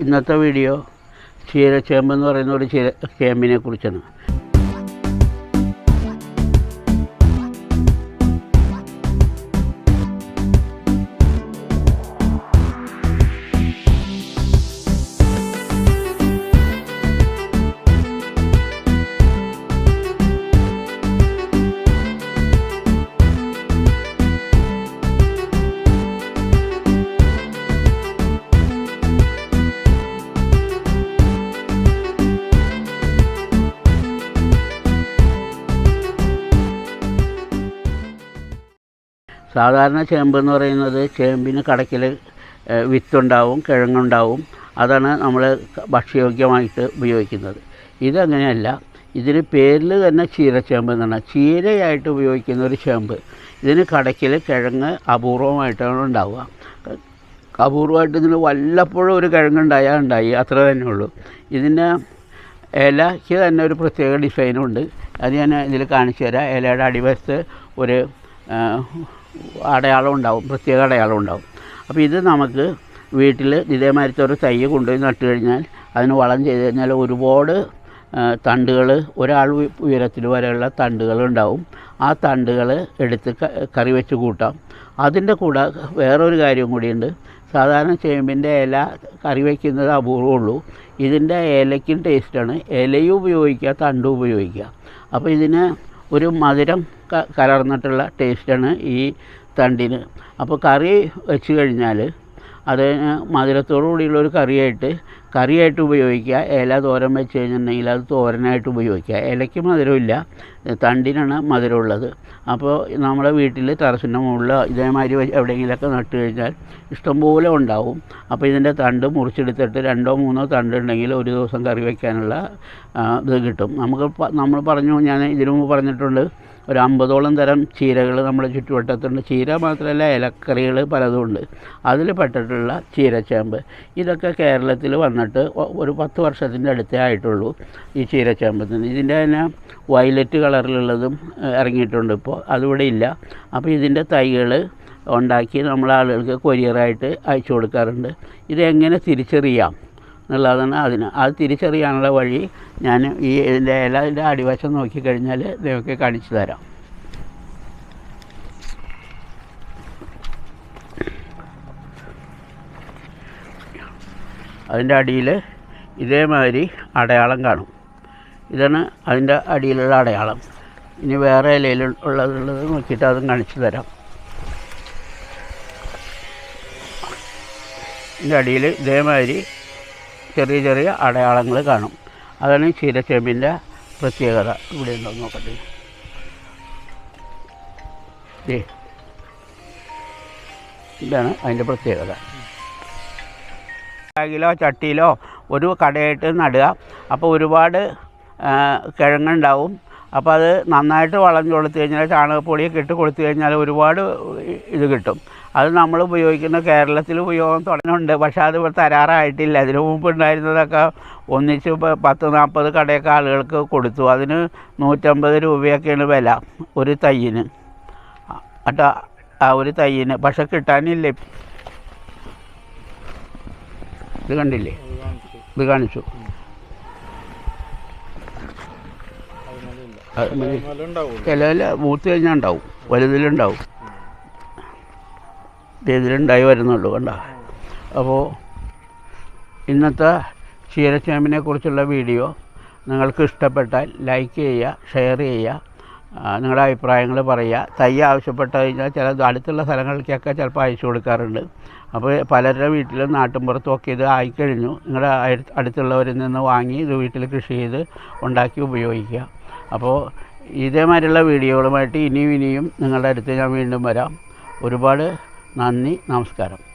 ഇന്നത്തെ വീഡിയോ ചീരച്ചേമ്പ് എന്ന് പറയുന്ന ഒരു ചീര ചേമ്പിനെ കുറിച്ചാണ് സാധാരണ ചേമ്പ് എന്ന് പറയുന്നത് ചേമ്പിന് കടക്കിൽ വിത്തുണ്ടാവും കിഴങ്ങുണ്ടാവും. അതാണ് നമ്മൾ ഭക്ഷ്യയോഗ്യമായിട്ട് ഉപയോഗിക്കുന്നത്. ഇതങ്ങനെയല്ല. ഇതിന് പേരിൽ തന്നെ ചീരച്ചേമ്പ് എന്നാണ്. ചീരയായിട്ട് ഉപയോഗിക്കുന്ന ഒരു ചേമ്പ്. ഇതിന് കടക്കിൽ കിഴങ്ങ് അപൂർവമായിട്ടാണ് ഉണ്ടാവുക. അപൂർവമായിട്ട് ഇതിന് വല്ലപ്പോഴും ഒരു കിഴങ്ങുണ്ടായാൽ ഉണ്ടായി. അത്ര തന്നെ ഉള്ളൂ. ഇതിന്റെ ഇലയ്ക്ക് തന്നെ ഒരു പ്രത്യേക ഡിസൈനുണ്ട്. അത് ഞാൻ ഇതിൽ കാണിച്ചു തരാം. ഇലയുടെ അടിവശത്ത് ഒരു അടയാളം ഉണ്ടാവും പ്രത്യേക അടയാളം ഉണ്ടാവും. അപ്പോൾ ഇത് നമുക്ക് വീട്ടിൽ ഇതേമാതിരത്തെ ഒരു തൈ കൊണ്ടുപോയി നട്ട് കഴിഞ്ഞാൽ അതിന് വളം ചെയ്ത് കഴിഞ്ഞാൽ ഒരുപാട് തണ്ടുകൾ ഒരാൾ ഉയരത്തിൽ വരെയുള്ള തണ്ടുകൾ ഉണ്ടാവും. ആ തണ്ടുകൾ എടുത്ത് കറി വെച്ച് കൂട്ടാം. അതിന്റെ കൂടെ വേറൊരു കാര്യം കൂടിയുണ്ട്. സാധാരണ ചേമ്പിന്റെ ഇല കറി വയ്ക്കുന്നത് അപൂർവമുള്ളൂ. ഇതിന്റെ ഇലയ്ക്കും ടേസ്റ്റാണ് ഇലയും ഉപയോഗിക്കുക തണ്ടും ഉപയോഗിക്കുക. അപ്പോൾ ഇതിന് ഒരു മധുരം കലർന്നിട്ടുള്ള ടേസ്റ്റാണ് ഈ തണ്ടിന്. അപ്പോൾ കറി വെച്ച് കഴിഞ്ഞാൽ അത് മധുരത്തോടു കൂടിയുള്ളൊരു കറിയായിട്ട് കറിയായിട്ട് ഉപയോഗിക്കുക ഇല തോരൻ വെച്ച് കഴിഞ്ഞിട്ടുണ്ടെങ്കിൽ അത് തോരനായിട്ട് ഉപയോഗിക്കുക. ഇലയ്ക്ക് മധുരമില്ല തണ്ടിനാണ് മധുരമുള്ളത്. അപ്പോൾ നമ്മുടെ വീട്ടിൽ ടെറസിന്റെ മുകളിൽ ഇതേമാതിരി എവിടെയെങ്കിലുമൊക്കെ നട്ട് കഴിഞ്ഞാൽ ഇഷ്ടംപോലെ ഉണ്ടാവും. അപ്പോൾ ഇതിന്റെ തണ്ട് മുറിച്ചെടുത്തിട്ട് രണ്ടോ മൂന്നോ തണ്ട് ഉണ്ടെങ്കിൽ ഒരു ദിവസം കറി വയ്ക്കാനുള്ള ഇത് കിട്ടും. നമുക്ക് നമ്മൾ പറഞ്ഞു ഞാൻ ഇതിനു മുമ്പ് പറഞ്ഞിട്ടുണ്ട് ഒരു അമ്പതോളം തരം ചീരകൾ നമ്മുടെ ചുറ്റുവട്ടത്തുണ്ട്. ചീര മാത്രമല്ല ഇലക്കറികൾ പലതും ഉണ്ട്. അതിൽ പെട്ടിട്ടുള്ള ചീരച്ചേമ്പ്. ഇതൊക്കെ കേരളത്തിൽ വന്നിട്ട് ഒരു പത്ത് വർഷത്തിന്റെ അടുത്തേ ആയിട്ടുള്ളൂ ഈ ചീരച്ചേമ്പത്തിന്. ഇതിന്റെ തന്നെ വയലറ്റ് കളറിലുള്ളതും ഇറങ്ങിയിട്ടുണ്ട് ഇപ്പോൾ. അതിവിടെ ഇല്ല. അപ്പോൾ ഇതിന്റെ തൈകൾ ഉണ്ടാക്കി നമ്മൾ ആളുകൾക്ക് കൊരിയറായിട്ട് അയച്ചു കൊടുക്കാറുണ്ട്. ഇതെങ്ങനെ തിരിച്ചറിയാം? എന്നുള്ളതാണ് അതിന്. അത് തിരിച്ചറിയാനുള്ള വഴി ഞാൻ ഈ ഇതിന്റെ ഇല ഇതിന്റെ അടിവശം നോക്കിക്കഴിഞ്ഞാൽ നിങ്ങൾക്ക് കാണിച്ചു തരാം. അതിന്റെ അടിയിൽ ഇതേമാതിരി അടയാളം കാണും. ഇതാണ് അതിന്റെ അടിയിലുള്ള അടയാളം. ഇനി വേറെ ഇലയിൽ ഉള്ളതുള്ളത് നോക്കിയിട്ട് അതും കാണിച്ചു തരാം. ഇതിന്റെ അടിയിൽ ഇതേമാതിരി ചെറിയ ചെറിയ അടയാളങ്ങൾ കാണും. അതാണ് ചീരച്ചേമ്പിന്റെ പ്രത്യേകത. ഇവിടെ ഉണ്ടോ നോക്കട്ടെ. ഇതാണ് അതിന്റെ പ്രത്യേകത. ബാഗിലോ ചട്ടിയിലോ ഒരു കടയായിട്ട് നടുക. അപ്പോൾ ഒരുപാട് കിഴങ്ങുണ്ടാവും. അപ്പോൾ അത് നന്നായിട്ട് വളം കൊടുത്തു കഴിഞ്ഞാൽ ചാണകപ്പൊടിയൊക്കെ ഇട്ട് കൊടുത്തു കഴിഞ്ഞാൽ ഒരുപാട് ഇത് കിട്ടും. അത് നമ്മൾ ഉപയോഗിക്കുന്ന കേരളത്തിൽ ഉപയോഗം തുടങ്ങുന്നുണ്ട് പക്ഷേ അത് ഇവിടെ തരാറായിട്ടില്ല. അതിനു മുമ്പ് ഉണ്ടായിരുന്നതൊക്കെ ഒന്നിച്ച് പത്ത് നാൽപ്പത് കടയൊക്കെ ആളുകൾക്ക് കൊടുത്തു. അതിന് നൂറ്റമ്പത് രൂപയൊക്കെയാണ് വില ഒരു തയ്യിന്. അട്ടോ ആ ഒരു തയ്യിന്. പക്ഷെ കിട്ടാനില്ല? ഇത് കണ്ടില്ലേ? ഇത് കാണിച്ചു. അത് ബൂത്ത് കഴിഞ്ഞാൽ ഉണ്ടാവും. വലുതിലുണ്ടാവും. ഇത് ഇതിലുണ്ടായി വരുന്നുള്ളൂ കണ്ട? അപ്പോൾ ഇന്നത്തെ ക്ഷീരക്ഷേമിനെ കുറിച്ചുള്ള വീഡിയോ നിങ്ങൾക്ക് ഇഷ്ടപ്പെട്ടാൽ ലൈക്ക് ചെയ്യുക ഷെയർ ചെയ്യുക നിങ്ങളുടെ അഭിപ്രായങ്ങൾ പറയുക. തൈ ആവശ്യപ്പെട്ട് കഴിഞ്ഞാൽ ചില അടുത്തുള്ള സ്ഥലങ്ങളിലേക്കൊക്കെ ചിലപ്പോൾ അയച്ചു കൊടുക്കാറുണ്ട്. അപ്പോൾ പലരുടെ വീട്ടിലും നാട്ടിൻപുറത്തും ഒക്കെ ഇത് ആയിക്കഴിഞ്ഞു. നിങ്ങളുടെ അടുത്തുള്ളവരിൽ നിന്ന് വാങ്ങി ഇത് വീട്ടിൽ കൃഷി ചെയ്ത് ഉണ്ടാക്കി ഉപയോഗിക്കുക. അപ്പോൾ ഇതേമാതിരിയുള്ള വീഡിയോകളുമായിട്ട് ഇനിയും ഇനിയും നിങ്ങളുടെ അടുത്ത് ഞാൻ വീണ്ടും വരാം. ഒരുപാട് നന്ദി നമസ്കാരം.